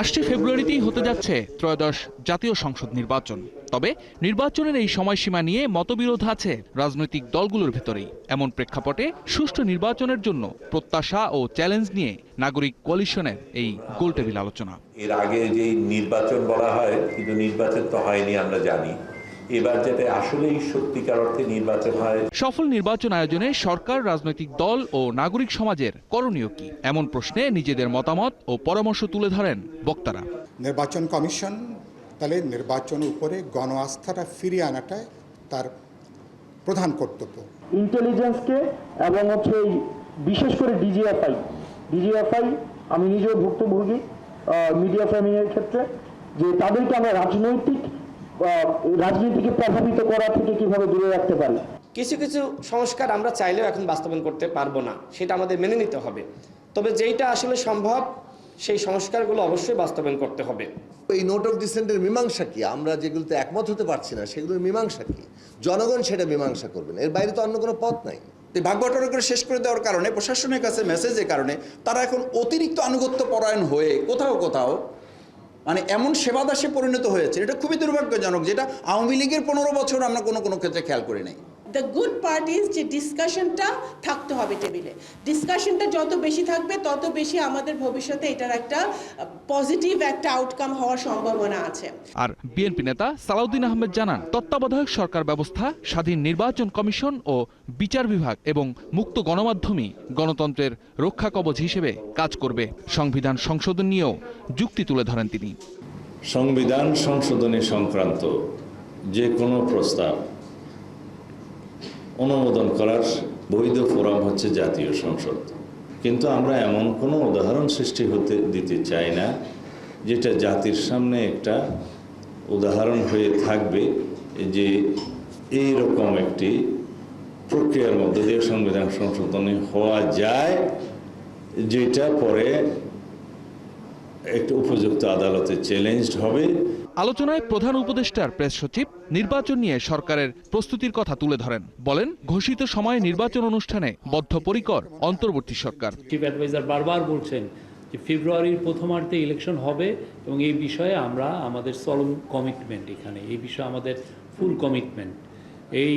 আসছে ফেব্রুয়ারিতেই হতে যাচ্ছে ত্রয়োদশ জাতীয় সংসদ নির্বাচন। তবে নির্বাচনের এই সময়সীমা নিয়ে মতবিরোধ আছে রাজনৈতিক দলগুলোর ভেতরেই। এমন প্রেক্ষাপটে সুষ্ঠু নির্বাচনের জন্য প্রত্যাশা ও চ্যালেঞ্জ নিয়ে নাগরিক কোয়ালিশনের এই গোলটেবিল আলোচনা। এর আগে যে নির্বাচন বলা হয়, কিন্তু নির্বাচন তো হয়নি, আমরা জানি। এবার যাতে আসলেই সত্যিকার অর্থে নির্বাচন হয়। সফল নির্বাচন আয়োজনে সরকার রাজনৈতিক দল ও নাগরিক সমাজের করণীয় কি? এমন প্রশ্নে নিজেদের মতামত ও পরামর্শ তুলে ধরেন বক্তারা। নির্বাচন কমিশন তাহলে নির্বাচনের উপরে গণ আস্থাটা ফিরিয়ে আনাটাই তার প্রধান কর্তব্য। ইন্টেলিজেন্সকে এবং হচ্ছে এই বিশেষ করে ডিজিএফআই ডিজিএফআই আমি নিজেও ভুক্তভোগী মিডিয়া ফ্রেমিংয়ের ক্ষেত্রে যে তাদেরকে আমরা রাজনৈতিক রাজনীতিকে প্রভাবিত করা থেকে কীভাবে দূরে রাখতে পারি? কিছু কিছু সংস্কার আমরা চাইলেও এখন বাস্তবায়ন করতে পারব না সেটা আমাদের মেনে নিতে হবে। তবে যেইটা আসলে সম্ভব সেই সংস্কারগুলো অবশ্যই বাস্তবায়ন করতে হবে। এই নোট অফ ডিসেন্টের মীমাংসা কি? আমরা যেগুলোতে একমত হতে পারছি না সেগুলোর মীমাংসা কি? জনগণ সেটা মীমাংসা করবেন এর বাইরে তো অন্য কোনো পথ নাই। এই করে শেষ করে দেওয়ার কারণে প্রশাসনের কাছে মেসেজের কারণে তারা এখন অতিরিক্ত আনুগত্য পরায়ণ হয়ে কোথাও কোথাও মানে এমন সেবাদাসে পরিণত হয়েছে, এটা খুবই দুর্ভাগ্যজনক, যেটা আওয়ামী লীগের পনেরো বছর আমরা কোনো কোনো ক্ষেত্রে খেয়াল করি নাই। দ্য গুড পার্ট ইজ যে ডিসকাশনটা থাকতে হবে টেবিলে ডিসকাশনটা যত বেশি থাকবে তত বেশি আমাদের ভবিষ্যতে এটার একটা পজিটিভ একটা আউটকাম হওয়ার সম্ভাবনা আছে। আর বিএনপি নেতা সালাউদ্দিন আহমেদ জানান তত্ত্বাবধায়ক সরকার ব্যবস্থা স্বাধীন নির্বাচন কমিশন ও বিচার বিভাগ এবং মুক্ত গণমাধ্যমই গণতন্ত্রের রক্ষা কবচ হিসেবে কাজ করবে। সংবিধান সংশোধন নিয়েও যুক্তি তুলে ধরেন তিনি। সংবিধান সংশোধনী সংক্রান্ত যে কোনো প্রস্তাব অনুমোদন করার বৈধ ফোরাম হচ্ছে জাতীয় সংসদ। কিন্তু আমরা এমন কোনো উদাহরণ সৃষ্টি হতে, দিতে চাই না, যেটা জাতির সামনে একটা উদাহরণ হয়ে থাকবে যে এই রকম একটি প্রক্রিয়ার মধ্যে দিয়ে সংবিধান সংশোধনী হওয়া যায়, যেটা পরে একটা উপযুক্ত আদালতে চ্যালেঞ্জড হবে। আলোচনায় প্রধান উপদেষ্টার প্রেস সচিব নির্বাচন নিয়ে সরকারের প্রস্তুতির কথা তুলে ধরেন। বলেন, ঘোষিত সময়ে নির্বাচন অনুষ্ঠানে বদ্ধপরিকর অন্তর্বর্তী সরকার। বারবার বলছেন যে ফেব্রুয়ারির প্রথমার্ধে ইলেকশন হবে এবং এই বিষয়ে আমরা আমাদের সলম কমিটমেন্ট এখানে, এই বিষয়ে আমাদের ফুল কমিটমেন্ট এই,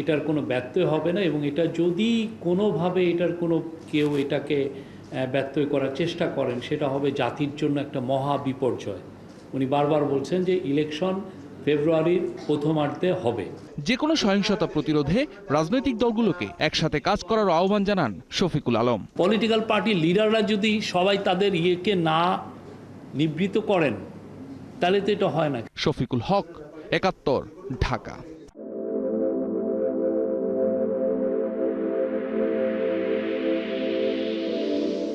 এটার কোনো ব্যত্যয় হবে না এবং এটা যদি কোনোভাবে এটার কোনো কেউ এটাকে ব্যত্যয় করার চেষ্টা করেন, সেটা হবে জাতির জন্য একটা মহা বিপর্যয়। উনি বারবার বলছেন যে ইলেকশন ফেব্রুয়ারির প্রথমার্ধে হবে। যে কোনো সহিংসতা প্রতিরোধে রাজনৈতিক দলগুলোকে একসাথে কাজ করার আহ্বান জানান শফিকুল আলম। পলিটিক্যাল পার্টি লিডাররা যদি সবাই তাদের ইয়েকে না নিবৃত করেন তাহলে তো এটা হয় না। শফিকুল হক একাত্তর ঢাকা।